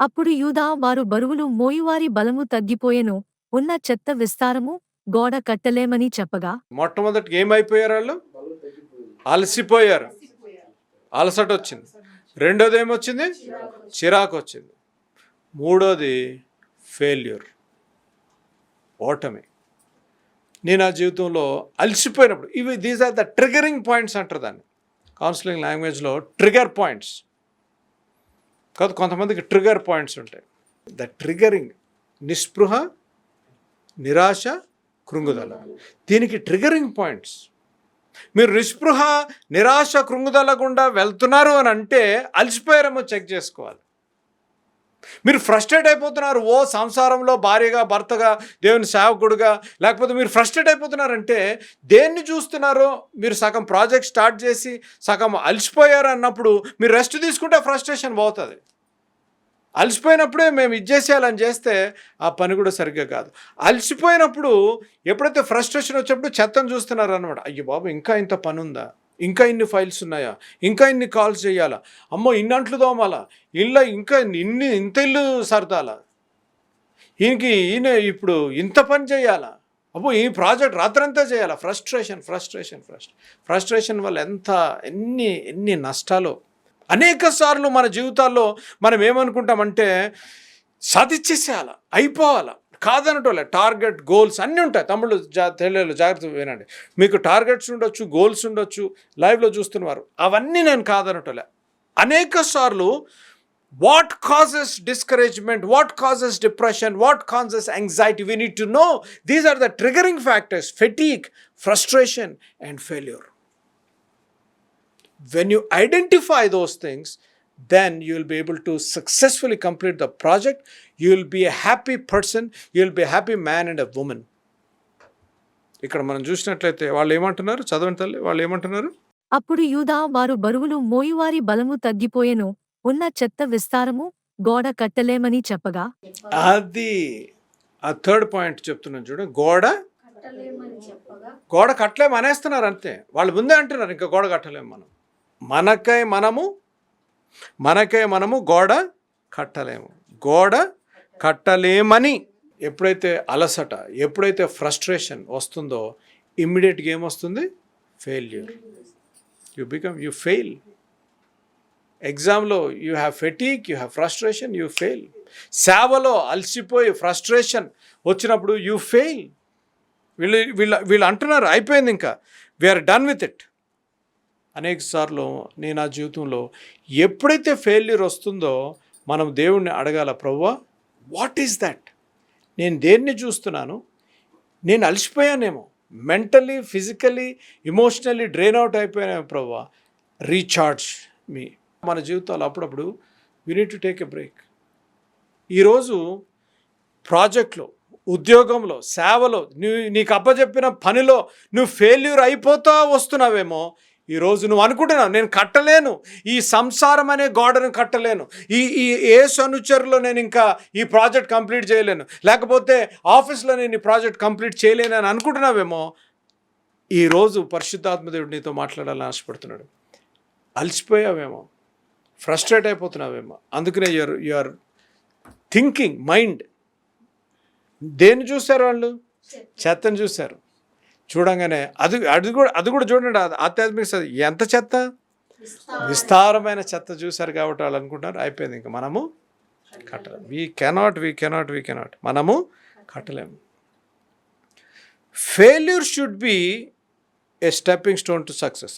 అప్పుడు యూదా వారు బరువులు మోయువారి బలము తగ్గిపోయెను ఉన్న చెత్త విస్తారము గోడ కట్టలేమని చెప్పగా మొట్టమొదటి ఏమైపోయారు వాళ్ళు? అలసిపోయారు. అలసట వచ్చింది. రెండోది ఏమొచ్చింది? చిరాకు వచ్చింది. మూడోది ఫెయిల్యూర్. ఓటమి. నేను ఆ జీవితంలో అలసిపోయినప్పుడు ఇవి these are the triggering points అంటారు దాన్ని. కౌన్సిలింగ్ లాంగ్వేజ్లో ట్రిగర్ పాయింట్స్ కాదు కొంతమందికి ట్రిగర్ పాయింట్స్ ఉంటాయి. ద ట్రిగరింగ్ నిస్పృహ నిరాశ కృంగుదల. దీనికి ట్రిగరింగ్ పాయింట్స్ మీరు నిస్పృహ నిరాశ కృంగుదల గుండా వెళ్తున్నారు అని అంటే అలసిపోయారేమో చెక్ చేసుకోవాలి. మీరు ఫ్రస్ట్రేట్ అయిపోతున్నారు ఓ సంసారంలో భార్యగా భర్తగా దేవుని సేవకుడుగా లేకపోతే మీరు ఫ్రస్ట్రేట్ అయిపోతున్నారంటే దేన్ని చూస్తున్నారో మీరు సగం ప్రాజెక్ట్ స్టార్ట్ చేసి సగం అలసిపోయారు అన్నప్పుడు మీరు రెస్ట్ తీసుకుంటే ఫ్రస్ట్రేషన్ పోతుంది. అలసిపోయినప్పుడే మేము ఇది చేసేయాలని చేస్తే ఆ పని కూడా సరిగ్గా కాదు. అలసిపోయినప్పుడు ఎప్పుడైతే ఫ్రస్ట్రేషన్ వచ్చినప్పుడు చెత్తను చూస్తున్నారు అనమాట అయ్యో బాబు ఇంకా ఇంత పని ఉందా? ఇంకా ఇన్ని ఫైల్స్ ఉన్నాయా? ఇంకా ఇన్ని కాల్స్ చేయాలా? అమ్మో ఇన్ని అంట్లు తోమాలా? ఇళ్ళ ఇంకా ఇన్ని ఇంత ఇల్లు సర్దాలా? ఈయనకి ఈయన ఇప్పుడు ఇంత పని చేయాలా? అబ్బో ఈ ప్రాజెక్ట్ రాత్రంతా చేయాలా? ఫ్రస్ట్రేషన్ ఫ్రస్ట్రేషన్ ఫ్రస్ట్ ఫ్రస్ట్రేషన్ వల్ల ఎంత ఎన్ని ఎన్ని నష్టాలు అనేక సార్లు మన జీవితాల్లో మనం ఏమనుకుంటామంటే సాధించేసేయాల అయిపోవాలా. కాదనటోలే టార్గెట్ గోల్స్ అన్నీ ఉంటాయి. తమ్ముళ్ళు జా తెలియదు జాగ్రత్త వినండి. మీకు టార్గెట్స్ ఉండొచ్చు గోల్స్ ఉండొచ్చు లైవ్లో చూస్తున్నవారు. అవన్నీ నేను కాదనటోలే. అనేక సార్లు what causes discouragement what causes depression what causes anxiety we need to know these are the triggering factors fatigue frustration and failure when you identify those things then you will be able to successfully complete the project. You will be a happy person. You will be a happy man and a woman. ఇక్కడ మనం చూసినట్లయితే వాళ్ళు ఏమంటున్నారు? చదవండి తల్లి వాళ్ళు ఏమంటున్నారు? అప్పుడు యూదా వారు బరువులు మోయువారి బలము తగ్గిపోయెను. ఉన్న చెత్త విస్తారము గోడ కట్టలేమని చెప్పగా? అది ఆ థర్డ్ పాయింట్ చెప్తున్నాను చూడు. గోడ కట్టలేమని చెప్పగా? గోడ కట్టలేము అనేస్తున్నారు అంతే. వాళ్ళు ముందే అంటున్నారు ఇంకా గోడ కట్టలేము మనం. మనకై మనము మనకై మనము గోడ కట్టలేము. గోడ కట్టలేమని ఎప్పుడైతే అలసట ఎప్పుడైతే ఫ్రస్ట్రేషన్ వస్తుందో ఇమ్మీడియట్గా ఏమొస్తుంది failure. You become you fail. ఎగ్జామ్లో you have fatigue you have frustration you fail. సేవలో అలసిపోయి ఫ్రస్ట్రేషన్ వచ్చినప్పుడు యూ ఫెయిల్. వీళ్ళు వీళ్ళు వీళ్ళు అంటున్నారు అయిపోయింది ఇంకా. వీఆర్ డన్ విత్ ఇట్ అనేక సార్లు నేను నా జీవితంలో ఎప్పుడైతే ఫెయిల్యూర్ వస్తుందో మనం దేవుణ్ణి అడగాల ప్రవ్వా వాట్ ఈస్ దట్ నేను దేన్ని చూస్తున్నాను? నేను అలసిపోయానేమో? Mentally physically emotionally drain out అయిపోయానేమో ప్రవ్వా? రీఛార్జ్ మీ మన జీవితాలు అప్పుడప్పుడు you need to take a break ఈరోజు ప్రాజెక్ట్లో ఉద్యోగంలో సేవలో నువ్వు నీకు అప్పచెప్పిన పనిలో నువ్వు ఫెయిల్యూర్ అయిపోతా వస్తున్నావేమో ఈరోజు నువ్వు అనుకుంటున్నావు నేను కట్టలేను. ఈ సంసారం అనే గోడను కట్టలేను. ఈ ఈ ఏ అనుచరులో నేను ఇంకా ఈ ప్రాజెక్ట్ కంప్లీట్ చేయలేను. లేకపోతే ఆఫీస్లో నేను ఈ ప్రాజెక్ట్ కంప్లీట్ చేయలేను అని అనుకుంటున్నావేమో ఈరోజు పరిశుద్ధాత్మ దేవుడు నీతో మాట్లాడాలని ఆశపడుతున్నాడు. అలసిపోయావేమో ఫ్రస్ట్రేట్ అయిపోతున్నావేమో. అందుకనే యువర్ యువర్ థింకింగ్ మైండ్ దేన్ని చూశారు వాళ్ళు? చెత్తను చూశారు. చూడంగానే అది అది కూడా అది కూడా చూడండి అది ఆధ్యాత్మిక ఎంత చెత్త? విస్తారమైన చెత్త చూశారు కాబట్టి వాళ్ళు అనుకుంటారు అయిపోయింది ఇంకా మనము కట్టలేము we cannot we cannot we cannot మనము కట్టలేము failure should be a stepping stone to success